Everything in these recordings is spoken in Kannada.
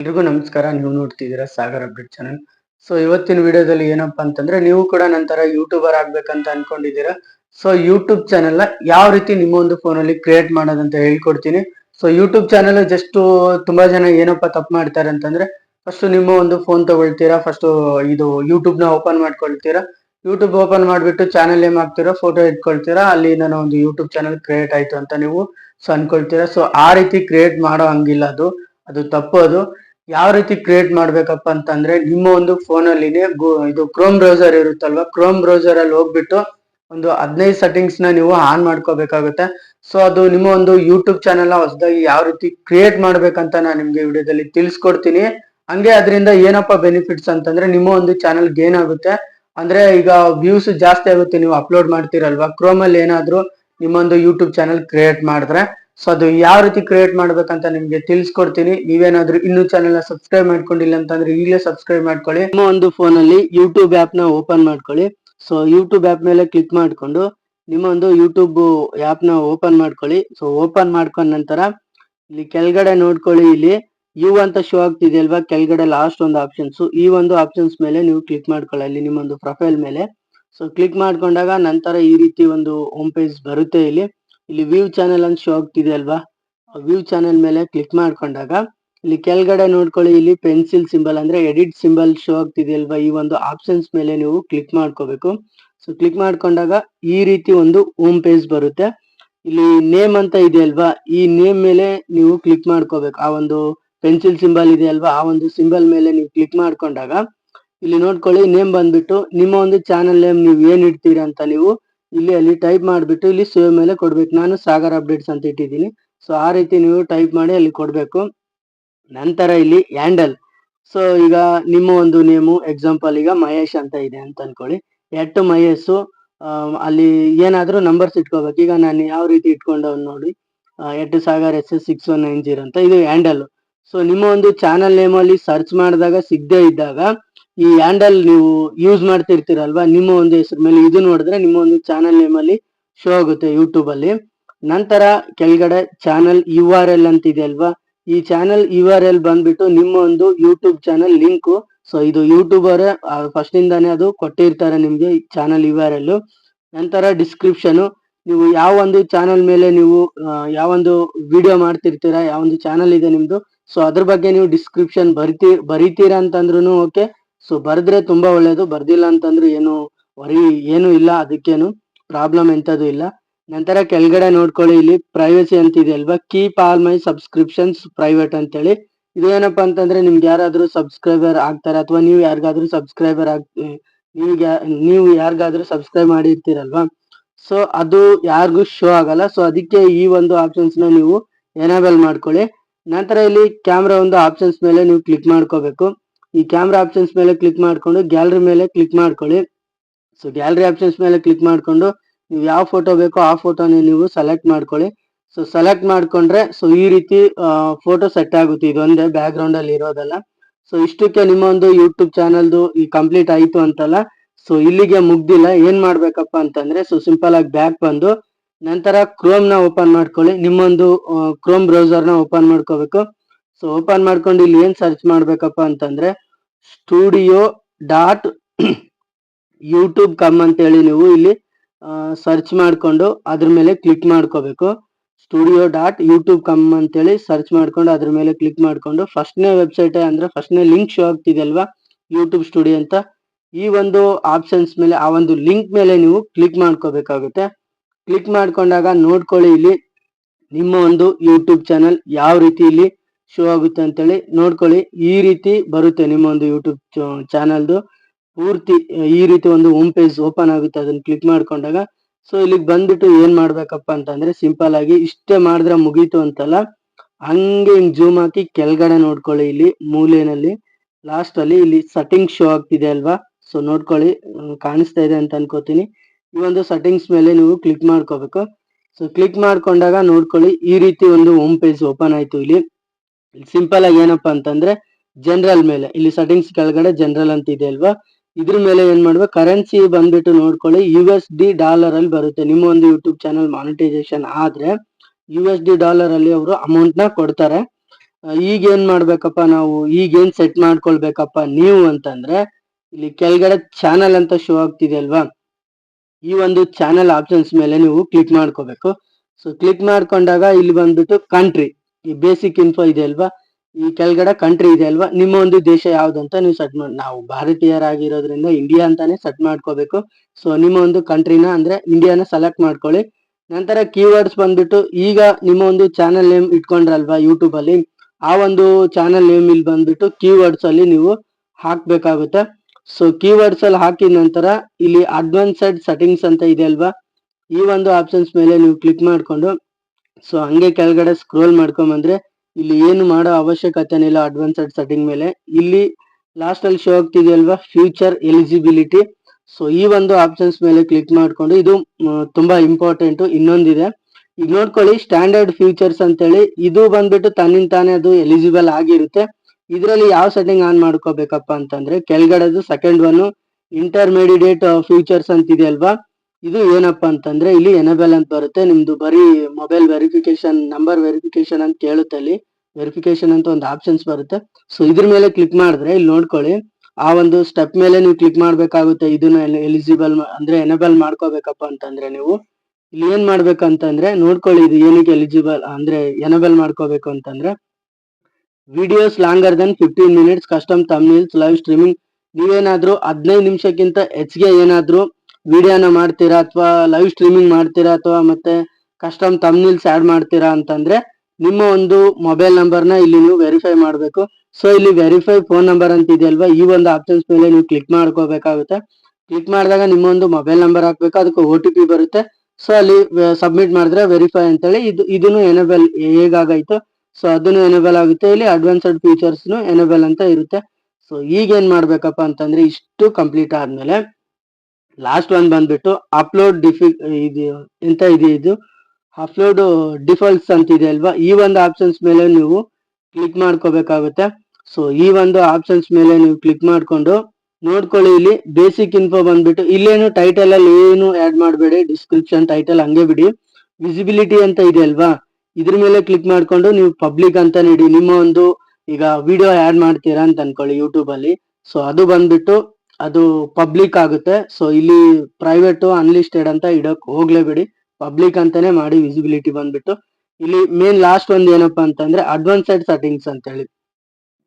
ಎಲ್ರಿಗೂ ನಮಸ್ಕಾರ. ನೀವು ನೋಡ್ತಿದ್ದೀರಾ ಸಾಗರ್ ಅಪ್ಡೇಟ್ ಚಾನಲ್. ಸೊ ಇವತ್ತಿನ ವಿಡಿಯೋದಲ್ಲಿ ಏನಪ್ಪಾ ಅಂತಂದ್ರೆ ನೀವು ಕೂಡ ನಂತರ ಯೂಟ್ಯೂಬರ್ ಆಗ್ಬೇಕಂತ ಅನ್ಕೊಂಡಿದ್ದೀರಾ. ಸೊ ಯೂಟ್ಯೂಬ್ ಚಾನೆಲ್ ಯಾವ ರೀತಿ ನಿಮ್ಮ ಒಂದು ಫೋನಲ್ಲಿ ಕ್ರಿಯೇಟ್ ಮಾಡೋದಂತ ಹೇಳ್ಕೊಡ್ತೀನಿ. ಸೊ ಯೂಟ್ಯೂಬ್ ಚಾನೆಲ್ ಜಸ್ಟ್ ತುಂಬಾ ಜನ ಏನಪ್ಪಾ ತಪ್ಪು ಮಾಡ್ತಾರೆ ಅಂತಂದ್ರೆ ಫಸ್ಟ್ ನಿಮ್ಮ ಒಂದು ಫೋನ್ ತಗೊಳ್ತೀರಾ ಫಸ್ಟ್ ಇದು ಯೂಟ್ಯೂಬ್ನ ಓಪನ್ ಮಾಡ್ಕೊಳ್ತೀರಾ. ಯೂಟ್ಯೂಬ್ ಓಪನ್ ಮಾಡಿಬಿಟ್ಟು ಚಾನೆಲ್ ಏಮ್ ಹಾಕ್ತೀರಾ ಫೋಟೋ ಇಟ್ಕೊಳ್ತೀರಾ, ಅಲ್ಲಿ ನಾನು ಒಂದು ಯೂಟ್ಯೂಬ್ ಚಾನೆಲ್ ಕ್ರಿಯೇಟ್ ಆಯ್ತು ಅಂತ ನೀವು ಸೊ ಅನ್ಕೊಳ್ತೀರಾ. ಸೊ ಆ ರೀತಿ ಕ್ರಿಯೇಟ್ ಮಾಡೋ ಹಂಗಿಲ್ಲ ಅದು. ಅದು ತಪ್ಪು ಅದು. ಯಾವ ರೀತಿ ಕ್ರಿಯೇಟ್ ಮಾಡ್ಬೇಕಪ್ಪ ಅಂತಂದ್ರೆ ನಿಮ್ಮ ಒಂದು ಫೋನ್ ಅಲ್ಲಿನೇ ಇದು ಕ್ರೋಮ್ ಬ್ರೌಸರ್ ಇರುತ್ತಲ್ವಾ? ಕ್ರೋಮ್ ಬ್ರೌಸರ್ ಅಲ್ಲಿ ಹೋಗ್ಬಿಟ್ಟು ಒಂದು ಹದಿನೈದು ಸೆಟ್ಟಿಂಗ್ಸ್ನ ನೀವು ಆನ್ ಮಾಡ್ಕೋಬೇಕಾಗುತ್ತೆ. ಸೊ ಅದು ನಿಮ್ಮ ಒಂದು ಯೂಟ್ಯೂಬ್ ಚಾನೆಲ್ ಹೊಸದಾಗಿ ಯಾವ ರೀತಿ ಕ್ರಿಯೇಟ್ ಮಾಡ್ಬೇಕಂತ ನಾನು ನಿಮ್ಗೆ ವಿಡಿಯೋದಲ್ಲಿ ತಿಳಿಸ್ಕೊಡ್ತೀನಿ. ಹಂಗೆ ಅದರಿಂದ ಏನಪ್ಪ ಬೆನಿಫಿಟ್ಸ್ ಅಂತಂದ್ರೆ ನಿಮ್ಮ ಒಂದು ಚಾನೆಲ್ ಗೇನ್ ಆಗುತ್ತೆ ಅಂದ್ರೆ ಈಗ ವ್ಯೂಸ್ ಜಾಸ್ತಿ ಆಗುತ್ತೆ, ನೀವು ಅಪ್ಲೋಡ್ ಮಾಡ್ತೀರಲ್ವಾ? ಕ್ರೋಮ್ ಅಲ್ಲಿ ಏನಾದ್ರು ನಿಮ್ಮೊಂದು ಯೂಟ್ಯೂಬ್ ಚಾನೆಲ್ ಕ್ರಿಯೇಟ್ ಮಾಡಿದ್ರೆ ಸೊ ಅದು ಯಾವ ರೀತಿ ಕ್ರಿಯೇಟ್ ಮಾಡ್ಬೇಕಂತ ನಿಮ್ಗೆ ತಿಳಿಸ್ಕೊಡ್ತೀನಿ. ನೀವೇನಾದ್ರೂ ಇನ್ನೂ ಚಾನೆಲ್ನ ಸಬ್ಸ್ಕ್ರೈಬ್ ಮಾಡ್ಕೊಂಡಿಲ್ಲ ಅಂತಂದ್ರೆ ಈಗಲೇ ಸಬ್ಸ್ಕ್ರೈಬ್ ಮಾಡ್ಕೊಳ್ಳಿ. ನಿಮ್ಮ ಒಂದು ಫೋನ್ ಅಲ್ಲಿ ಯೂಟ್ಯೂಬ್ ಆಪ್ನ ಓಪನ್ ಮಾಡ್ಕೊಳ್ಳಿ. ಸೊ ಯೂಟ್ಯೂಬ್ ಆಪ್ ಮೇಲೆ ಕ್ಲಿಕ್ ಮಾಡ್ಕೊಂಡು ನಿಮ್ಮ ಒಂದು ಯೂಟ್ಯೂಬ್ ಆಪ್ನ ಓಪನ್ ಮಾಡ್ಕೊಳ್ಳಿ. ಸೊ ಓಪನ್ ಮಾಡ್ಕೊಂಡ ನಂತರ ಇಲ್ಲಿ ಕೆಳಗಡೆ ನೋಡ್ಕೊಳ್ಳಿ. ಇಲ್ಲಿ ಯು ಅಂತ ಶೋ ಆಗ್ತಿದೆ ಅಲ್ವಾ ಕೆಳಗಡೆ ಲಾಸ್ಟ್ ಒಂದು ಆಪ್ಷನ್ಸ್ ಈ ಒಂದು ಆಪ್ಷನ್ಸ್ ಮೇಲೆ ನೀವು ಕ್ಲಿಕ್ ಮಾಡ್ಕೊಳ್ಳಿ. ಅಲ್ಲಿ ನಿಮ್ಮೊಂದು ಪ್ರೊಫೈಲ್ ಮೇಲೆ. ಸೊ ಕ್ಲಿಕ್ ಮಾಡ್ಕೊಂಡಾಗ ನಂತರ ಈ ರೀತಿ ಒಂದು ಹೋಮ್ ಪೇಜ್ ಬರುತ್ತೆ ಇಲ್ಲಿ. ಇಲ್ಲಿ ವ್ಯೂ ಚಾನೆಲ್ ಅಂತ ಶೋ ಆಗ್ತಿದೆ ಅಲ್ವಾ? ವ್ಯೂ ಚಾನೆಲ್ ಮೇಲೆ ಕ್ಲಿಕ್ ಮಾಡ್ಕೊಂಡಾಗ ಇಲ್ಲಿ ಕೆಳಗಡೆ ನೋಡ್ಕೊಳ್ಳಿ, ಇಲ್ಲಿ ಪೆನ್ಸಿಲ್ ಸಿಂಬಲ್ ಅಂದ್ರೆ ಎಡಿಟ್ ಸಿಂಬಲ್ ಶೋ ಆಗ್ತಿದೆ ಅಲ್ವಾ? ಈ ಒಂದು ಆಪ್ಷನ್ಸ್ ಮೇಲೆ ನೀವು ಕ್ಲಿಕ್ ಮಾಡ್ಕೋಬೇಕು. ಸೊ ಕ್ಲಿಕ್ ಮಾಡ್ಕೊಂಡಾಗ ಈ ರೀತಿ ಒಂದು ಹೋಮ್ ಪೇಜ್ ಬರುತ್ತೆ. ಇಲ್ಲಿ ನೇಮ್ ಅಂತ ಇದೆ ಅಲ್ವಾ? ಈ ನೇಮ್ ಮೇಲೆ ನೀವು ಕ್ಲಿಕ್ ಮಾಡ್ಕೋಬೇಕು. ಆ ಒಂದು ಪೆನ್ಸಿಲ್ ಸಿಂಬಲ್ ಇದೆ ಅಲ್ವಾ? ಆ ಒಂದು ಸಿಂಬಲ್ ಮೇಲೆ ನೀವು ಕ್ಲಿಕ್ ಮಾಡ್ಕೊಂಡಾಗ ಇಲ್ಲಿ ನೋಡ್ಕೊಳ್ಳಿ ನೇಮ್ ಬಂದ್ಬಿಟ್ಟು ನಿಮ್ಮ ಒಂದು ಚಾನೆಲ್ ನೇಮ್ ನೀವು ಏನ್ ಇಡ್ತೀರಾ ಅಂತ ನೀವು ಇಲ್ಲಿ, ಅಲ್ಲಿ ಟೈಪ್ ಮಾಡಿಬಿಟ್ಟು ಇಲ್ಲಿ ಸೇವ್ ಮೇಲೆ ಕೊಡ್ಬೇಕು. ನಾನು ಸಾಗರ್ ಅಪ್ಡೇಟ್ಸ್ ಅಂತ ಇಟ್ಟಿದ್ದೀನಿ. ಸೊ ಆ ರೀತಿ ನೀವು ಟೈಪ್ ಮಾಡಿ ಅಲ್ಲಿ ಕೊಡಬೇಕು. ನಂತರ ಇಲ್ಲಿ ಹ್ಯಾಂಡಲ್ ಸೊ ಈಗ ನಿಮ್ಮ ಒಂದು ನೇಮು ಎಕ್ಸಾಂಪಲ್ ಈಗ ಮಹೇಶ್ ಅಂತ ಇದೆ ಅಂತ ಅನ್ಕೊಳ್ಳಿ. ಎಟ್ ಮಹೇಶು ಅಲ್ಲಿ ಏನಾದರೂ ನಂಬರ್ಸ್ ಇಟ್ಕೋಬೇಕು. ಈಗ ನಾನು ಯಾವ ರೀತಿ ಇಟ್ಕೊಂಡವ್ ನೋಡಿ. At Sagar S S six one nine zero ಅಂತ. ಇದು ಹ್ಯಾಂಡಲ್ ಸೊ ನಿಮ್ಮ ಒಂದು ಚಾನಲ್ ನೇಮ್ ಅಲ್ಲಿ ಸರ್ಚ್ ಮಾಡಿದಾಗ ಸಿಗದೆ ಇದ್ದಾಗ, ಈ ಹ್ಯಾಂಡಲ್ ನೀವು ಯೂಸ್ ಮಾಡ್ತಿರ್ತೀರಲ್ವಾ? ನಿಮ್ಮ ಒಂದು ಹೆಸರು ಮೇಲೆ ಇದು ನೋಡಿದ್ರೆ ನಿಮ್ಮ ಒಂದು ಚಾನಲ್ ನೇಮ್ ಅಲ್ಲಿ ಶೋ ಆಗುತ್ತೆ ಯೂಟ್ಯೂಬ್ ಅಲ್ಲಿ. ನಂತರ ಕೆಳಗಡೆ ಚಾನಲ್ ಯು ಆರ್ ಎಲ್ ಅಂತ ಇದೆ ಅಲ್ವಾ? ಈ ಚಾನಲ್ ಯು ಆರ್ ಎಲ್ ಬಂದ್ಬಿಟ್ಟು ನಿಮ್ಮ ಒಂದು ಯೂಟ್ಯೂಬ್ ಚಾನಲ್ ಲಿಂಕ್ ಸೊ ಇದು ಯೂಟ್ಯೂಬರ್ ಫಸ್ಟ್ ಇಂದಾನೆ ಅದು ಕೊಟ್ಟಿರ್ತಾರೆ ನಿಮ್ಗೆ ಚಾನಲ್ ಯು ಆರ್ ಎಲ್ ನಂತರ ಡಿಸ್ಕ್ರಿಪ್ಷನ್ ನೀವು ಯಾವ ಒಂದು ಚಾನಲ್ ಮೇಲೆ ನೀವು ಯಾವ ಒಂದು ವಿಡಿಯೋ ಮಾಡ್ತಿರ್ತೀರಾ ಯಾವ ಒಂದು ಚಾನಲ್ ಇದೆ ನಿಮ್ದು ಸೊ ಅದ್ರ ಬಗ್ಗೆ ನೀವು ಡಿಸ್ಕ್ರಿಪ್ಷನ್ ಬರಿತೀ, ಬರಿತೀರಾ ಅಂತಂದ್ರೂ ಓಕೆ ಸೊ ಬರೆದ್ರೆ ತುಂಬಾ ಒಳ್ಳೇದು. ಬರ್ದಿಲ್ಲ ಅಂತಂದ್ರೆ ಏನು ವರಿ ಏನು ಇಲ್ಲ. ಅದಕ್ಕೇನು ಪ್ರಾಬ್ಲಮ್ ಎಂತದು ಇಲ್ಲ. ನಂತರ ಕೆಳಗಡೆ ನೋಡ್ಕೊಳ್ಳಿ. ಇಲ್ಲಿ ಪ್ರೈವಸಿ ಅಂತ ಇದೆ ಅಲ್ವಾ? Keep all my subscriptions private ಅಂತೇಳಿ. ಏನಪ್ಪಾ ಅಂತಂದ್ರೆ ನಿಮ್ಗೆ ಯಾರಾದ್ರೂ ಸಬ್ಸ್ಕ್ರೈಬರ್ ಆಗ್ತಾರೆ ಅಥವಾ ನೀವು ಯಾರಿಗಾದ್ರೂ ಸಬ್ಸ್ಕ್ರೈಬರ್ ಆಗ್ ನಿಮ್ಗೆ ನೀವು ಯಾರಿಗಾದ್ರೂ ಸಬ್ಸ್ಕ್ರೈಬ್ ಮಾಡಿರ್ತೀರಲ್ವಾ? ಸೊ ಅದು ಯಾರಿಗೂ ಶೋ ಆಗಲ್ಲ. ಸೊ ಅದಕ್ಕೆ ಈ ಒಂದು ಆಪ್ಷನ್ಸ್ನ ನೀವು ಎನೇಬಲ್ ಮಾಡ್ಕೊಳ್ಳಿ. ನಂತರ ಇಲ್ಲಿ ಕ್ಯಾಮ್ರಾ ಒಂದು ಆಪ್ಷನ್ಸ್ ಮೇಲೆ ನೀವು ಕ್ಲಿಕ್ ಮಾಡ್ಕೋಬೇಕು. ಈ ಕ್ಯಾಮ್ರಾ ಆಪ್ಷನ್ಸ್ ಮೇಲೆ ಕ್ಲಿಕ್ ಮಾಡ್ಕೊಂಡು ಗ್ಯಾಲರಿ ಮೇಲೆ ಕ್ಲಿಕ್ ಮಾಡ್ಕೊಳ್ಳಿ. ಸೊ ಗ್ಯಾಲರಿ ಆಪ್ಷನ್ಸ್ ಮೇಲೆ ಕ್ಲಿಕ್ ಮಾಡ್ಕೊಂಡು ನೀವು ಯಾವ ಫೋಟೋ ಬೇಕೋ ಆ ಫೋಟೋನ ನೀವು ಸೆಲೆಕ್ಟ್ ಮಾಡ್ಕೊಳ್ಳಿ. ಸೊ ಸೆಲೆಕ್ಟ್ ಮಾಡ್ಕೊಂಡ್ರೆ ಸೊ ಈ ರೀತಿ ಫೋಟೋ ಸೆಟ್ ಆಗುತ್ತೆ. ಇದೊಂದೇ ಬ್ಯಾಕ್ ಗ್ರೌಂಡ್ ಅಲ್ಲಿ ಇರೋದಲ್ಲ. ಸೊ ಇಷ್ಟಕ್ಕೆ ನಿಮ್ಮ ಒಂದು ಯೂಟ್ಯೂಬ್ ಚಾನಲ್ದು ಈ ಕಂಪ್ಲೀಟ್ ಆಯ್ತು ಅಂತಲ್ಲ. ಸೊ ಇಲ್ಲಿಗೆ ಮುಗ್ದಿಲ್ಲ. ಏನ್ ಮಾಡ್ಬೇಕಪ್ಪ ಅಂತಂದ್ರೆ ಸೊ ಸಿಂಪಲ್ ಆಗಿ ಬ್ಯಾಕ್ ಬಂದು ನಂತರ ಕ್ರೋಮ್ನ ಓಪನ್ ಮಾಡ್ಕೊಳ್ಳಿ. ನಿಮ್ಮೊಂದು ಕ್ರೋಮ್ ಬ್ರೌಸರ್ನ ಓಪನ್ ಮಾಡ್ಕೋಬೇಕು. ಸೊ ಓಪನ್ ಮಾಡ್ಕೊಂಡು ಇಲ್ಲಿ ಏನ್ ಸರ್ಚ್ ಮಾಡ್ಬೇಕಪ್ಪ ಅಂತಂದ್ರೆ ಸ್ಟುಡಿಯೋ ಡಾಟ್ ಯೂಟ್ಯೂಬ್ ಕಮ್ ಅಂತ ಹೇಳಿ ನೀವು ಇಲ್ಲಿ ಸರ್ಚ್ ಮಾಡ್ಕೊಂಡು ಅದ್ರ ಮೇಲೆ ಕ್ಲಿಕ್ ಮಾಡ್ಕೋಬೇಕು. ಸ್ಟುಡಿಯೋ ಡಾಟ್ ಯೂಟ್ಯೂಬ್ ಕಮ್ ಅಂತೇಳಿ ಸರ್ಚ್ ಮಾಡ್ಕೊಂಡು ಅದ್ರ ಮೇಲೆ ಕ್ಲಿಕ್ ಮಾಡ್ಕೊಂಡು ಫಸ್ಟ್ನೇ ವೆಬ್ಸೈಟ್ ಅಂದ್ರೆ ಫಸ್ಟ್ನೇ ಲಿಂಕ್ ಶೋ ಆಗ್ತಿದೆ ಅಲ್ವಾ ಯೂಟ್ಯೂಬ್ ಸ್ಟುಡಿಯೋ ಅಂತ. ಈ ಒಂದು ಆಪ್ಷನ್ಸ್ ಮೇಲೆ, ಆ ಒಂದು ಲಿಂಕ್ ಮೇಲೆ ನೀವು ಕ್ಲಿಕ್ ಮಾಡ್ಕೋಬೇಕಾಗುತ್ತೆ. ಕ್ಲಿಕ್ ಮಾಡ್ಕೊಂಡಾಗ ನೋಡ್ಕೊಳ್ಳಿ ಇಲ್ಲಿ ನಿಮ್ಮ ಒಂದು ಯೂಟ್ಯೂಬ್ ಚಾನಲ್ ಯಾವ ರೀತಿ ಇಲ್ಲಿ ಶೋ ಆಗುತ್ತೆ ಅಂತೇಳಿ ನೋಡ್ಕೊಳ್ಳಿ. ಈ ರೀತಿ ಬರುತ್ತೆ ನಿಮ್ಮ ಒಂದು ಯೂಟ್ಯೂಬ್ ಚಾನಲ್ದು ಪೂರ್ತಿ, ಈ ರೀತಿ ಒಂದು ಹೋಮ್ ಪೇಜ್ ಓಪನ್ ಆಗುತ್ತೆ ಅದನ್ನ ಕ್ಲಿಕ್ ಮಾಡ್ಕೊಂಡಾಗ. ಸೊ ಇಲ್ಲಿಗೆ ಬಂದ್ಬಿಟ್ಟು ಏನ್ ಮಾಡ್ಬೇಕಪ್ಪ ಅಂತಂದ್ರೆ ಸಿಂಪಲ್ ಆಗಿ ಇಷ್ಟೇ ಮಾಡಿದ್ರೆ ಮುಗೀತು ಅಂತಲ್ಲ. ಹಂಗೆ ಹಿಂಗ್ ಜೂಮ್ ಹಾಕಿ ಕೆಳಗಡೆ ನೋಡ್ಕೊಳ್ಳಿ ಇಲ್ಲಿ ಮೂಲೆಯಲ್ಲಿ. ಲಾಸ್ಟ್ ಅಲ್ಲಿ ಇಲ್ಲಿ ಸೆಟ್ಟಿಂಗ್ ಶೋ ಆಗ್ತಿದೆ ಅಲ್ವಾ? ಸೊ ನೋಡ್ಕೊಳ್ಳಿ, ಕಾಣಿಸ್ತಾ ಇದೆ ಅಂತ ಅನ್ಕೋತೀನಿ. ಈ ಒಂದು ಸೆಟ್ಟಿಂಗ್ಸ್ ಮೇಲೆ ನೀವು ಕ್ಲಿಕ್ ಮಾಡ್ಕೋಬೇಕು. ಸೊ ಕ್ಲಿಕ್ ಮಾಡ್ಕೊಂಡಾಗ ನೋಡ್ಕೊಳ್ಳಿ, ಈ ರೀತಿ ಒಂದು ಹೋಮ್ ಪೇಜ್ ಓಪನ್ ಆಯ್ತು ಇಲ್ಲಿ. ಸಿಂಪಲ್ ಆಗಿ ಏನಪ್ಪಾ ಅಂತಂದ್ರೆ ಜನರಲ್ ಮೇಲೆ. ಇಲ್ಲಿ ಸೆಟ್ಟಿಂಗ್ಸ್ ಕೆಳಗಡೆ ಜನರಲ್ ಅಂತ ಇದೆ ಅಲ್ವಾ? ಇದ್ರ ಮೇಲೆ ಏನ್ ಮಾಡ್ಬೇಕು ಕರೆನ್ಸಿ ಬಂದ್ಬಿಟ್ಟು ನೋಡ್ಕೊಳ್ಳಿ. ಯು ಎಸ್ ಡಿ ಡಾಲರ್ ಅಲ್ಲಿ ಬರುತ್ತೆ. ನಿಮ್ಮ ಒಂದು ಯೂಟ್ಯೂಬ್ ಚಾನಲ್ ಮಾನಿಟೈಸೇಷನ್ ಆದ್ರೆ ಯು ಎಸ್ ಡಿ ಡಾಲರ್ ಅಲ್ಲಿ ಅವರು ಅಮೌಂಟ್ನ ಕೊಡ್ತಾರೆ. ಈಗ ಏನ್ ಮಾಡ್ಬೇಕಪ್ಪ ನಾವು? ಈಗ ಏನ್ ಸೆಟ್ ಮಾಡ್ಕೊಳ್ಬೇಕಪ್ಪ ನೀವು ಅಂತಂದ್ರೆ, ಇಲ್ಲಿ ಕೆಳಗಡೆ ಚಾನಲ್ ಅಂತ ಶೋ ಆಗ್ತಿದೆ ಅಲ್ವಾ? ಈ ಒಂದು ಚಾನೆಲ್ ಆಪ್ಷನ್ಸ್ ಮೇಲೆ ನೀವು ಕ್ಲಿಕ್ ಮಾಡ್ಕೋಬೇಕು. ಸೊ ಕ್ಲಿಕ್ ಮಾಡ್ಕೊಂಡಾಗ ಇಲ್ಲಿ ಬಂದ್ಬಿಟ್ಟು ಕಂಟ್ರಿ ಈ ಬೇಸಿಕ್ ಇನ್ಫೋ ಇದೆ ಅಲ್ವಾ? ಈ ಕೆಳಗಡೆ ಕಂಟ್ರಿ ಇದೆ ಅಲ್ವಾ? ನಿಮ್ಮ ಒಂದು ದೇಶ ಯಾವ್ದು ಅಂತ ನೀವು ಸೆಟ್ ಮಾಡಿ, ನಾವು ಭಾರತೀಯರಾಗಿರೋದ್ರಿಂದ ಇಂಡಿಯಾ ಅಂತಾನೆ ಸೆಟ್ ಮಾಡ್ಕೋಬೇಕು. ಸೊ ನಿಮ್ಮ ಒಂದು ಕಂಟ್ರಿನ ಅಂದ್ರೆ ಇಂಡಿಯಾನ ಸೆಲೆಕ್ಟ್ ಮಾಡ್ಕೊಳ್ಳಿ. ನಂತರ ಕೀವರ್ಡ್ಸ್ ಬಂದ್ಬಿಟ್ಟು ಈಗ ನಿಮ್ಮ ಒಂದು ಚಾನಲ್ ನೇಮ್ ಇಟ್ಕೊಂಡ್ರಲ್ವಾ ಯೂಟ್ಯೂಬ್ ಅಲ್ಲಿ? ಆ ಒಂದು ಚಾನಲ್ ನೇಮ್ ಇಲ್ಲಿ ಬಂದ್ಬಿಟ್ಟು ಕೀವರ್ಡ್ಸ್ ಅಲ್ಲಿ ನೀವು ಹಾಕ್ಬೇಕಾಗುತ್ತೆ. ಸೊ ಕೀವರ್ಡ್ಸ್ ಅಲ್ಲಿ ಹಾಕಿದ ನಂತರ ಇಲ್ಲಿ ಅಡ್ವಾನ್ಸ್ಡ್ ಸೆಟ್ಟಿಂಗ್ಸ್ ಅಂತ ಇದೆ ಅಲ್ವಾ? ಈ ಒಂದು ಆಪ್ಷನ್ಸ್ ಮೇಲೆ ನೀವು ಕ್ಲಿಕ್ ಮಾಡಿಕೊಂಡು ಸೊ ಹಂಗೆ ಕೆಳಗಡೆ ಸ್ಕ್ರೋಲ್ ಮಾಡ್ಕೊಂಬಂದ್ರೆ ಇಲ್ಲಿ ಏನು ಮಾಡೋ ಅವಶ್ಯಕತೆನೇ ಇಲ್ಲ ಅಡ್ವಾನ್ಸ್ಡ್ ಸೆಟ್ಟಿಂಗ್ ಮೇಲೆ. ಇಲ್ಲಿ ಲಾಸ್ಟ್ ಅಲ್ಲಿ ಶೋ ಆಗ್ತಿದೆ ಅಲ್ವಾ? ಫ್ಯೂಚರ್ ಎಲಿಜಿಬಿಲಿಟಿ ಸೊ ಈ ಒಂದು ಆಪ್ಷನ್ಸ್ ಮೇಲೆ ಕ್ಲಿಕ್ ಮಾಡ್ಕೊಂಡು ಇದು ತುಂಬಾ ಇಂಪಾರ್ಟೆಂಟ್ ಇನ್ನೊಂದಿದೆ. ಈಗ ನೋಡ್ಕೊಳ್ಳಿ ಸ್ಟ್ಯಾಂಡರ್ಡ್ ಫ್ಯೂಚರ್ಸ್ ಅಂತೇಳಿ, ಇದು ಬಂದ್ಬಿಟ್ಟು ತನ್ನಿಂದ ತಾನೇ ಅದು ಎಲಿಜಿಬಲ್ ಆಗಿರುತ್ತೆ. ಇದರಲ್ಲಿ ಯಾವ ಸೆಟ್ಟಿಂಗ್ ಆನ್ ಮಾಡ್ಕೋಬೇಕಪ್ಪ ಅಂತಂದ್ರೆ ಕೆಳಗಡೆದು ಸೆಕೆಂಡ್ ಒನ್ ಇಂಟರ್ಮೀಡಿಯೇಟ್ ಫ್ಯೂಚರ್ಸ್ ಅಂತ ಇದೆ ಅಲ್ವಾ? ಇದು ಏನಪ್ಪಾ ಅಂತಂದ್ರೆ ಇಲ್ಲಿ ಎನಬೆಲ್ ಅಂತ ಬರುತ್ತೆ. ನಿಮ್ದು ಬರೀ ಮೊಬೈಲ್ ವೆರಿಫಿಕೇಶನ್ ನಂಬರ್ ವೆರಿಫಿಕೇಶನ್ ಅಂತ ಕೇಳುತ್ತೆ ಅಲ್ಲಿ. ವೆರಿಫಿಕೇಶನ್ ಅಂತ ಒಂದು ಆಪ್ಷನ್ಸ್ ಬರುತ್ತೆ. ಸೊ ಇದ್ರ ಮೇಲೆ ಕ್ಲಿಕ್ ಮಾಡಿದ್ರೆ ಇಲ್ಲಿ ನೋಡ್ಕೊಳ್ಳಿ. ಆ ಒಂದು ಸ್ಟೆಪ್ ಮೇಲೆ ನೀವು ಕ್ಲಿಕ್ ಮಾಡ್ಬೇಕಾಗುತ್ತೆ. ಇದನ್ನ ಎಲಿಜಿಬಲ್ ಅಂದ್ರೆ ಎನಬಲ್ ಮಾಡ್ಕೋಬೇಕಪ್ಪ ಅಂತಂದ್ರೆ ನೀವು. ಇಲ್ಲಿ ಏನ್ ಮಾಡ್ಬೇಕಂತಂದ್ರೆ ನೋಡ್ಕೊಳ್ಳಿ ಇದು ಏನಕ್ಕೆ ಎಲಿಜಿಬಲ್ ಅಂದ್ರೆ ಎನಬಲ್ ಮಾಡ್ಕೋಬೇಕು ಅಂತಂದ್ರೆ videos longer than fifteen minutes custom thumbnails live streaming ನೀವೇನಾದರೂ ಹದಿನೈದು ನಿಮಿಷಕ್ಕಿಂತ ಹೆಚ್ಚಿಗೆ ಏನಾದರೂ ವಿಡಿಯೋನ ಮಾಡ್ತೀರಾ ಅಥವಾ ಲೈವ್ ಸ್ಟ್ರೀಮಿಂಗ್ ಮಾಡ್ತೀರಾ ಅಥವಾ ಮತ್ತೆ ಕಸ್ಟಮ್ ತಮ್ನೀಲ್ಸ್ ಆ್ಯಡ್ ಮಾಡ್ತೀರಾ ಅಂತಂದ್ರೆ ನಿಮ್ಮ ಒಂದು ಮೊಬೈಲ್ ನಂಬರ್ನ ಇಲ್ಲಿ ನೀವು ವೆರಿಫೈ ಮಾಡಬೇಕು. ಸೊ ಇಲ್ಲಿ ವೆರಿಫೈ ಫೋನ್ ನಂಬರ್ ಅಂತ ಇದೆಯಲ್ವಾ? ಈ ಒಂದು ಆಪ್ಷನ್ಸ್ ಮೇಲೆ ನೀವು ಕ್ಲಿಕ್ ಮಾಡ್ಕೋಬೇಕಾಗುತ್ತೆ. ಕ್ಲಿಕ್ ಮಾಡಿದಾಗ ನಿಮ್ಮ ಒಂದು ಮೊಬೈಲ್ ನಂಬರ್ ಹಾಕ್ಬೇಕು. ಅದಕ್ಕೆ ಒ ಬರುತ್ತೆ. ಸೊ ಅಲ್ಲಿ ಸಬ್ಮಿಟ್ ಮಾಡಿದ್ರೆ ವೆರಿಫೈ ಅಂತೇಳಿ ಇದು, ಇದನ್ನು ಎನೇಬಲ್ ಹೇಗಾಗಾಯ್ತು? ಸೊ ಅದನ್ನು ಎನೇಬಲ್ ಆಗುತ್ತೆ. ಇಲ್ಲಿ ಅಡ್ವಾನ್ಸ್ಡ್ ಫೀಚರ್ಸ್ ಎನೇಬಲ್ ಅಂತ ಇರುತ್ತೆ. ಸೊ ಈಗ ಏನ್ ಮಾಡ್ಬೇಕಪ್ಪ ಅಂತಂದ್ರೆ ಇಷ್ಟು ಕಂಪ್ಲೀಟ್ ಆದ್ಮೇಲೆ ಲಾಸ್ಟ್ ಒನ್ ಬಂದ್ಬಿಟ್ಟು ಅಪ್ಲೋಡ್ ಡಿಫಿ ಇದು ಎಂತ ಇದೆ ಇದು? ಅಪ್ಲೋಡ್ ಡಿಫಾಲ್ಟ್ಸ್ ಅಂತ ಇದೆ ಅಲ್ವಾ? ಈ ಒಂದು ಆಪ್ಷನ್ಸ್ ಮೇಲೆ ನೀವು ಕ್ಲಿಕ್ ಮಾಡ್ಕೋಬೇಕಾಗುತ್ತೆ. ಸೊ ಈ ಒಂದು ಆಪ್ಷನ್ಸ್ ಮೇಲೆ ನೀವು ಕ್ಲಿಕ್ ಮಾಡ್ಕೊಂಡು ನೋಡ್ಕೊಳ್ಳಿ ಇಲ್ಲಿ ಬೇಸಿಕ್ ಇನ್ಫೋ ಬಂದ್ಬಿಟ್ಟು ಇಲ್ಲೇನು ಟೈಟಲ್ ಅಲ್ಲಿ ಏನು ಆಡ್ ಮಾಡಬೇಡಿ ಡಿಸ್ಕ್ರಿಪ್ಷನ್ ಟೈಟಲ್ ಹಂಗೆ ಬಿಡಿ. ವಿಸಿಬಿಲಿಟಿ ಅಂತ ಇದೆ ಅಲ್ವಾ? ಇದ್ರ ಮೇಲೆ ಕ್ಲಿಕ್ ಮಾಡ್ಕೊಂಡು ನೀವು ಪಬ್ಲಿಕ್ ಅಂತ ನೀಡಿ, ನಿಮ್ಮ ಒಂದು ಈಗ ವಿಡಿಯೋ ಆಡ್ ಮಾಡ್ತೀರಾ ಅಂತ ಅನ್ಕೊಳ್ಳಿ ಯೂಟ್ಯೂಬ್ ಅಲ್ಲಿ. ಸೊ ಅದು ಬಂದ್ಬಿಟ್ಟು ಅದು ಪಬ್ಲಿಕ್ ಆಗುತ್ತೆ. ಸೊ ಇಲ್ಲಿ ಪ್ರೈವೇಟ್ ಅನ್ಲಿಸ್ಟೆಡ್ ಅಂತ ಇಡಕ್ ಹೋಗ್ಲೇಬೇಡಿ ಪಬ್ಲಿಕ್ ಅಂತಾನೆ ಮಾಡಿ ವಿಸಿಬಿಲಿಟಿ ಬಂದ್ಬಿಟ್ಟು. ಇಲ್ಲಿ ಮೇನ್ ಲಾಸ್ಟ್ ಒಂದು ಏನಪ್ಪಾ ಅಂತಂದ್ರೆ ಅಡ್ವಾನ್ಸ್ಡ್ ಸೆಟ್ಟಿಂಗ್ಸ್ ಅಂತ ಹೇಳಿ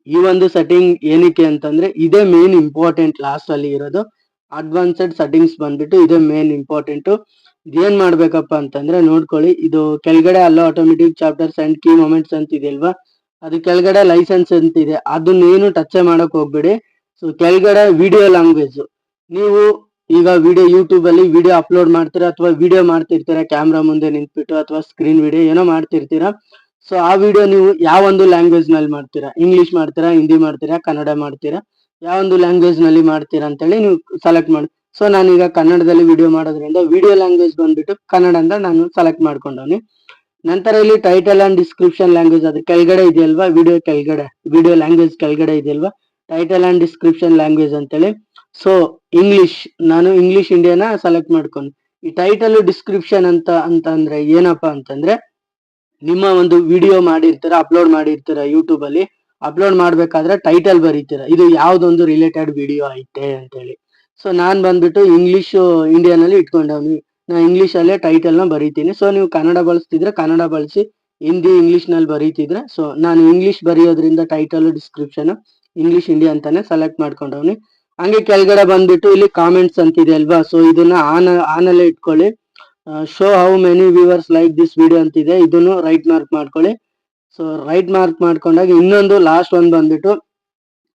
ಈ ಒಂದು ಸೆಟ್ಟಿಂಗ್ ಏನಕ್ಕೆ ಅಂತಂದ್ರೆ ಇದೇ ಮೇನ್ ಇಂಪಾರ್ಟೆಂಟ್ ಲಾಸ್ಟ್ ಅಲ್ಲಿ ಇರೋದು. ಅಡ್ವಾನ್ಸ್ಡ್ ಸೆಟ್ಟಿಂಗ್ಸ್ ಬಂದ್ಬಿಟ್ಟು ಇದೇ ಮೇನ್ ಇಂಪಾರ್ಟೆಂಟ್ ಇದೇನ್ ಮಾಡ್ಬೇಕಪ್ಪ ಅಂತಂದ್ರೆ ನೋಡ್ಕೊಳ್ಳಿ, ಇದು ಕೆಳಗಡೆ allow automatic chapters and key moments ಅಂತ ಇದೆ ಅಲ್ವಾ ಅದು ಕೆಳಗಡೆ ಲೈಸೆನ್ಸ್ ಅಂತ ಇದೆ. ಅದನ್ನೇನು ಟಚ್ ಮಾಡಕ್ ಹೋಗ್ಬೇಡಿ. ಸೊ ಕೆಳಗಡೆ ವಿಡಿಯೋ ಲ್ಯಾಂಗ್ವೇಜ್ ನೀವು ಈಗ ವಿಡಿಯೋ ಯೂಟ್ಯೂಬ್ ಅಲ್ಲಿ ವಿಡಿಯೋ ಅಪ್ಲೋಡ್ ಮಾಡ್ತೀರಾ ಅಥವಾ ವಿಡಿಯೋ ಮಾಡ್ತಿರ್ತೀರಾ ಕ್ಯಾಮ್ರಾ ಮುಂದೆ ನಿಂತ್ಬಿಟ್ಟು ಅಥವಾ ಸ್ಕ್ರೀನ್ ವಿಡಿಯೋ ಏನೋ ಮಾಡ್ತಿರ್ತೀರಾ? ಸೊ ಆ ವಿಡಿಯೋ ನೀವು ಯಾವ ಒಂದು ಲ್ಯಾಂಗ್ವೇಜ್ನಲ್ಲಿ ಮಾಡ್ತೀರಾ? ಇಂಗ್ಲಿಷ್ ಮಾಡ್ತೀರಾ ಹಿಂದಿ ಮಾಡ್ತೀರಾ ಕನ್ನಡ ಮಾಡ್ತೀರಾ? ಯಾವ ಒಂದು ಲ್ಯಾಂಗ್ವೇಜ್ನಲ್ಲಿ ಮಾಡ್ತೀರಾ ಅಂತೇಳಿ ನೀವು ಸೆಲೆಕ್ಟ್ ಮಾಡಿ ಸೊ ನಾನೀಗ ಕನ್ನಡದಲ್ಲಿ ವಿಡಿಯೋ ಮಾಡೋದ್ರಿಂದ ವಿಡಿಯೋ ಲ್ಯಾಂಗ್ವೇಜ್ ಬಂದ್ಬಿಟ್ಟು ಕನ್ನಡ ಅಂತ ನಾನು ಸೆಲೆಕ್ಟ್ ಮಾಡ್ಕೊಂಡವನಿ. ನಂತರ ಇಲ್ಲಿ ಟೈಟಲ್ ಅಂಡ್ ಡಿಸ್ಕ್ರಿಪ್ಷನ್ ಲ್ಯಾಂಗ್ವೇಜ್ ಅದು ಕೆಳಗಡೆ ಇದೆಯಲ್ವಾ? ವಿಡಿಯೋ ಕೆಳಗಡೆ ವಿಡಿಯೋ ಲ್ಯಾಂಗ್ವೇಜ್ ಕೆಳಗಡೆ ಇದೆಯಲ್ವಾ? ಟೈಟಲ್ ಅಂಡ್ ಡಿಸ್ಕ್ರಿಪ್ಷನ್ ಲ್ಯಾಂಗ್ವೇಜ್ ಅಂತೇಳಿ. ಸೊ ಇಂಗ್ಲಿಷ್ ನಾನು ಇಂಗ್ಲಿಷ್ ಇಂಡಿಯಾನ ಸೆಲೆಕ್ಟ್ ಮಾಡ್ಕೊಂಡು. ಈ ಟೈಟಲ್ ಡಿಸ್ಕ್ರಿಪ್ಷನ್ ಅಂತ ಅಂತ ಅಂದ್ರೆ ಏನಪ್ಪಾ ಅಂತಂದ್ರೆ, ನಿಮ್ಮ ಒಂದು ವಿಡಿಯೋ ಮಾಡಿರ್ತೀರ ಅಪ್ಲೋಡ್ ಮಾಡಿರ್ತೀರ ಯೂಟ್ಯೂಬ್ ಅಲ್ಲಿ ಅಪ್ಲೋಡ್ ಮಾಡ್ಬೇಕಾದ್ರೆ ಟೈಟಲ್ ಬರೀತೀರ. ಇದು ಯಾವ್ದೊಂದು ರಿಲೇಟೆಡ್ ವಿಡಿಯೋ ಐತೆ ಅಂತೇಳಿ. ಸೊ ನಾನು ಬಂದ್ಬಿಟ್ಟು ಇಂಗ್ಲೀಷು ಇಂಡಿಯಾನಲ್ಲಿ ಇಟ್ಕೊಂಡವ್ನಿ. ನಾನು ಇಂಗ್ಲೀಷಲ್ಲೇ ಟೈಟಲ್ನ ಬರೀತೀನಿ. ಸೊ ನೀವು ಕನ್ನಡ ಬಳಸ್ತಿದ್ರೆ ಕನ್ನಡ ಬಳಸಿ, ಹಿಂದಿ ಇಂಗ್ಲೀಷ್ನಲ್ಲಿ ಬರೀತಿದ್ರೆ ಸೊ ನಾನು ಇಂಗ್ಲೀಷ್ ಬರೆಯೋದ್ರಿಂದ ಟೈಟಲ್ ಡಿಸ್ಕ್ರಿಪ್ಷನ್ ಇಂಗ್ಲೀಷ್ ಇಂಡಿಯಾ ಅಂತಾನೆ ಸೆಲೆಕ್ಟ್ ಮಾಡ್ಕೊಂಡವ್ನಿ. ಹಂಗೆ ಕೆಳಗಡೆ ಬಂದ್ಬಿಟ್ಟು ಇಲ್ಲಿ ಕಾಮೆಂಟ್ಸ್ ಅಂತಿದೆ ಅಲ್ವಾ? ಸೊ ಇದನ್ನ ಆನ್, ಆನಲ್ಲೇ ಇಟ್ಕೊಳ್ಳಿ. Show how many viewers like this video ಅಂತಿದೆ. ಇದನ್ನು ರೈಟ್ ಮಾರ್ಕ್ ಮಾಡ್ಕೊಳ್ಳಿ. ಸೊ ರೈಟ್ ಮಾರ್ಕ್ ಮಾಡ್ಕೊಂಡಾಗ ಇನ್ನೊಂದು ಲಾಸ್ಟ್ ಒಂದು ಬಂದ್ಬಿಟ್ಟು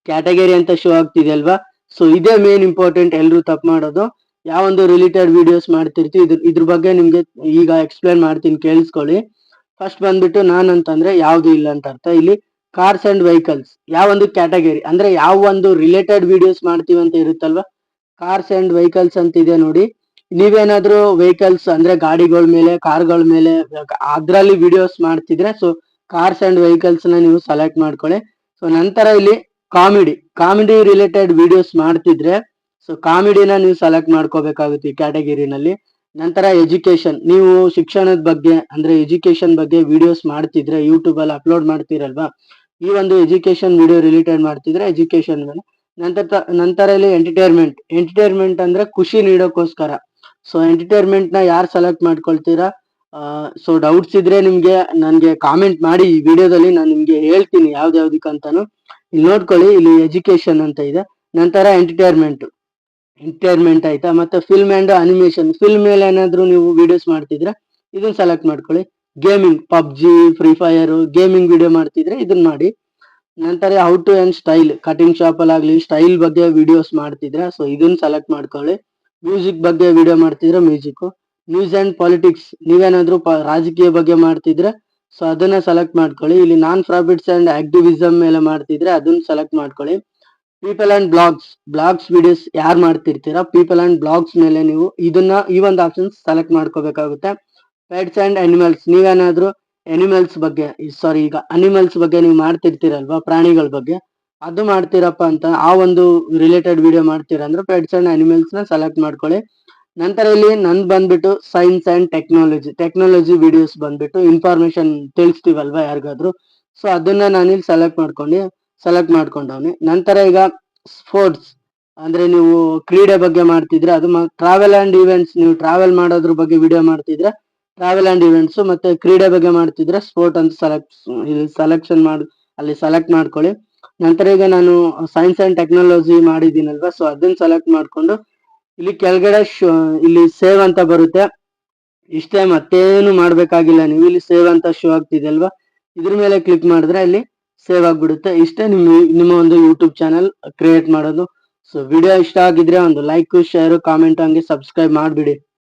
ಕ್ಯಾಟಗರಿ ಅಂತ ಶೋ ಆಗ್ತಿದೆ ಅಲ್ವಾ? ಸೊ ಇದೇ ಮೇನ್ ಇಂಪಾರ್ಟೆಂಟ್ ಎಲ್ರು ತಪ್ಪು ಮಾಡೋದು. ಯಾವ ಒಂದು ರಿಲೇಟೆಡ್ ವಿಡಿಯೋಸ್ ಮಾಡ್ತಿರ್ತೀವಿ, ಇದ್ರ ಇದ್ರ ಬಗ್ಗೆ ನಿಮ್ಗೆ ಈಗ ಎಕ್ಸ್ಪ್ಲೇನ್ ಮಾಡ್ತೀನಿ, ಕೇಳಿಸ್ಕೊಳ್ಳಿ. ಫಸ್ಟ್ ಬಂದ್ಬಿಟ್ಟು ನಾನು ಅಂತಂದ್ರೆ ಯಾವ್ದು ಇಲ್ಲ ಅಂತ ಅರ್ಥ. ಇಲ್ಲಿ ಕಾರ್ಸ್ ಅಂಡ್ ವೆಹಿಕಲ್ಸ್ ಯಾವ ಒಂದು ಕ್ಯಾಟಗರಿ ಅಂದ್ರೆ ಯಾವ ಒಂದು ರಿಲೇಟೆಡ್ ವಿಡಿಯೋಸ್ ಮಾಡ್ತೀವಿ ಅಂತ ಇರುತ್ತಲ್ವಾ? ಕಾರ್ಸ್ ಅಂಡ್ ವೆಹಿಕಲ್ಸ್ ಅಂತ ಇದೆ ನೋಡಿ. ನೀವೇನಾದ್ರೂ ವೆಹಿಕಲ್ಸ್ ಅಂದ್ರೆ ಗಾಡಿಗಳ ಮೇಲೆ, ಕಾರ್ಗಳ ಮೇಲೆ, ಅದ್ರಲ್ಲಿ ವಿಡಿಯೋಸ್ ಮಾಡ್ತಿದ್ರೆ ಸೊ ಕಾರ್ಸ್ ಅಂಡ್ ವೆಹಿಕಲ್ಸ್ನ ನೀವು ಸೆಲೆಕ್ಟ್ ಮಾಡ್ಕೊಳ್ಳಿ. ಸೊ ನಂತರ ಇಲ್ಲಿ ಕಾಮಿಡಿ ಕಾಮಿಡಿ ರಿಲೇಟೆಡ್ ವಿಡಿಯೋಸ್ ಮಾಡ್ತಿದ್ರೆ ಸೊ ಕಾಮಿಡಿನ ನೀವು ಸೆಲೆಕ್ಟ್ ಮಾಡ್ಕೋಬೇಕಾಗುತ್ತೆ ಈ ಕ್ಯಾಟಗರಿನಲ್ಲಿ ನಂತರ ಎಜುಕೇಶನ್ ನೀವು ಶಿಕ್ಷಣದ ಬಗ್ಗೆ, ಅಂದ್ರೆ ಎಜುಕೇಶನ್ ಬಗ್ಗೆ ವಿಡಿಯೋಸ್ ಮಾಡ್ತಿದ್ರೆ ಯೂಟ್ಯೂಬ್ ಅಲ್ಲಿ ಅಪ್ಲೋಡ್ ಮಾಡ್ತಿರಲ್ವಾ? ಈ ಒಂದು ಎಜುಕೇಶನ್ ವಿಡಿಯೋ ರಿಲೇಟೆಡ್ ಮಾಡ್ತಿದ್ರೆ ಎಜುಕೇಶನ್ ಮೇಲೆ ನಂತರ ನಂತರ ಇಲ್ಲಿ ಎಂಟರ್ಟೈನ್ಮೆಂಟ್ ಎಂಟರ್ಟೈನ್ಮೆಂಟ್ ಅಂದ್ರೆ ಖುಷಿ ನೀಡೋಕೋಸ್ಕರ. ಸೊ ಎಂಟರ್ಟೈನ್ಮೆಂಟ್ನ ಯಾರು ಸೆಲೆಕ್ಟ್ ಮಾಡ್ಕೊಳ್ತೀರಾ? ಸೊ ಡೌಟ್ಸ್ ಇದ್ರೆ ನಿಮ್ಗೆ, ನನ್ಗೆ ಕಾಮೆಂಟ್ ಮಾಡಿ ಈ ವಿಡಿಯೋದಲ್ಲಿ ನಾನು ನಿಮ್ಗೆ ಹೇಳ್ತೀನಿ ಯಾವ್ದು ಯಾವ್ದಕ್ಕಂತಾನು ಇಲ್ಲಿ ನೋಡ್ಕೊಳ್ಳಿ, ಇಲ್ಲಿ ಎಜುಕೇಶನ್ ಅಂತ ಇದೆ. ನಂತರ ಎಂಟರ್ಟೈನ್ಮೆಂಟ್ ಎಂಟರ್ಟೈನ್ಮೆಂಟ್ ಆಯ್ತಾ? ಮತ್ತೆ ಫಿಲ್ಮ್ ಅಂಡ್ ಅನಿಮೇಷನ್ ಫಿಲ್ಮ್ ಮೇಲೆ ಏನಾದ್ರು ನೀವು ವಿಡಿಯೋಸ್ ಮಾಡ್ತಿದ್ರೆ ಇದನ್ನ ಸೆಲೆಕ್ಟ್ ಮಾಡ್ಕೊಳ್ಳಿ. Gaming PUBG free fire gaming video ಮಾಡ್ತಿದ್ರೆ ಇದನ್ನ ಮಾಡಿ. ನಂತರ how to and style cutting shop ಅಲ್ಲಿ ಆಗ್ಲಿ ಸ್ಟೈಲ್ ಬಗ್ಗೆ ವಿಡಿಯೋಸ್ ಮಾಡ್ತಿದ್ರೆ ಸೊ ಇದನ್ನ ಸೆಲೆಕ್ಟ್ ಮಾಡ್ಕೊಳ್ಳಿ. ಮ್ಯೂಸಿಕ್ ಬಗ್ಗೆ ವಿಡಿಯೋ ಮಾಡ್ತಿದ್ರೆ ಮ್ಯೂಸಿಕ್ ನ್ಯೂಸ್ ಅಂಡ್ ಪಾಲಿಟಿಕ್ಸ್ ನೀವೇನಾದ್ರೂ ರಾಜಕೀಯ ಬಗ್ಗೆ ಮಾಡ್ತಿದ್ರೆ ಸೊ ಅದನ್ನ ಸೆಲೆಕ್ಟ್ ಮಾಡ್ಕೊಳ್ಳಿ. ಇಲ್ಲಿ ನಾನ್ ಪ್ರಾಫಿಟ್ಸ್ ಅಂಡ್ ಆಕ್ಟಿವಿಸಮ್ ಮೇಲೆ ಮಾಡ್ತಿದ್ರೆ ಅದನ್ನ ಸೆಲೆಕ್ಟ್ ಮಾಡ್ಕೊಳ್ಳಿ. People and blogs blogs videos ಯಾರು ಮಾಡ್ತಿರ್ತೀರಾ ಪೀಪಲ್ ಅಂಡ್ ಬ್ಲಾಗ್ಸ್ ಮೇಲೆ ನೀವು ಇದನ್ನ, ಈ ಒಂದು ಆಪ್ಷನ್ಸ್ ಸೆಲೆಕ್ಟ್ ಮಾಡ್ಕೋಬೇಕಾಗುತ್ತೆ. ಪೆಟ್ಸ್ ಅಂಡ್ ಅನಿಮಲ್ಸ್ ನೀವೇನಾದ್ರೂ ಅನಿಮಲ್ಸ್ ಬಗ್ಗೆ ಸಾರಿ ಈಗ ಅನಿಮಲ್ಸ್ ಬಗ್ಗೆ ನೀವು ಮಾಡ್ತಿರ್ತೀರಲ್ವಾ, ಪ್ರಾಣಿಗಳ ಬಗ್ಗೆ, ಅದು ಮಾಡ್ತೀರಪ್ಪ ಅಂತ ಆ ಒಂದು ರಿಲೇಟೆಡ್ ವಿಡಿಯೋ ಮಾಡ್ತೀರ ಅಂದ್ರೆ ಪೆಟ್ಸ್ ಅಂಡ್ ಅನಿಮಲ್ಸ್ನ ಸೆಲೆಕ್ಟ್ ಮಾಡ್ಕೊಳ್ಳಿ. ನಂತರ ಇಲ್ಲಿ ನಂದ್ ಬಂದ್ಬಿಟ್ಟು science and technology technology videos ಬಂದ್ಬಿಟ್ಟು ಇನ್ಫಾರ್ಮೇಶನ್ ತಿಳಿಸ್ತೀವಲ್ವಾ ಯಾರಿಗಾದ್ರು? ಸೊ ಅದನ್ನ ನಾನು ಇಲ್ಲಿ ಸೆಲೆಕ್ಟ್ ಮಾಡ್ಕೊಂಡು ಸೆಲೆಕ್ಟ್ ಮಾಡ್ಕೊಂಡವ್ನಿ. ನಂತರ ಈಗ ಸ್ಪೋರ್ಟ್ಸ್ ಅಂದ್ರೆ ನೀವು ಕ್ರೀಡೆ ಬಗ್ಗೆ ಮಾಡ್ತಿದ್ರೆ ಅದು ಟ್ರಾವೆಲ್ ಅಂಡ್ ಇವೆಂಟ್ಸ್ ನೀವು ಟ್ರಾವೆಲ್ ಮಾಡೋದ್ರ ಬಗ್ಗೆ ವಿಡಿಯೋ ಮಾಡ್ತಿದ್ರೆ ಟ್ರಾವೆಲ್ ಅಂಡ್ ಇವೆಂಟ್ಸ್ ಮತ್ತೆ ಕ್ರೀಡೆ ಬಗ್ಗೆ ಮಾಡ್ತಿದ್ರೆ ಸ್ಪೋರ್ಟ್ ಅಂತ ಸೆಲೆಕ್ಟ್ ಇಲ್ಲಿ ಸೆಲೆಕ್ಷನ್ ಮಾಡಿ, ಅಲ್ಲಿ ಸೆಲೆಕ್ಟ್ ಮಾಡ್ಕೊಳ್ಳಿ. ನಂತರ ಈಗ ನಾನು ಸೈನ್ಸ್ ಅಂಡ್ ಟೆಕ್ನಾಲಜಿ ಮಾಡಿದ್ದೀನಲ್ವಾ? ಸೊ ಅದನ್ನ ಸೆಲೆಕ್ಟ್ ಮಾಡ್ಕೊಂಡು ಇಲ್ಲಿ ಕೆಳಗಡೆ ಇಲ್ಲಿ ಸೇವ್ ಅಂತ ಬರುತ್ತೆ. ಇಷ್ಟೇ ಮತ್ತೇನು ಮಾಡ್ಬೇಕಾಗಿಲ್ಲ ನೀವು. ಇಲ್ಲಿ ಸೇವ್ ಅಂತ ಶೋ ಆಗ್ತಿದೆ ಅಲ್ವಾ? ಇದ್ರ ಮೇಲೆ ಕ್ಲಿಕ್ ಮಾಡಿದ್ರೆ ಇಲ್ಲಿ ಸೇವ್ ಆಗ್ಬಿಡುತ್ತೆ. ಇಷ್ಟೇ ನಿಮ್ಮ ನಿಮ್ಮ ಒಂದು ಯೂಟ್ಯೂಬ್ ಚಾನಲ್ ಕ್ರಿಯೇಟ್ ಮಾಡೋದು. ಸೊ ವಿಡಿಯೋ ಇಷ್ಟ ಆಗಿದ್ರೆ ಒಂದು ಲೈಕ್ ಶೇರ್ ಕಾಮೆಂಟ್ ಹಂಗೆ ಸಬ್ಸ್ಕ್ರೈಬ್ ಮಾಡ್ಬಿಡಿ.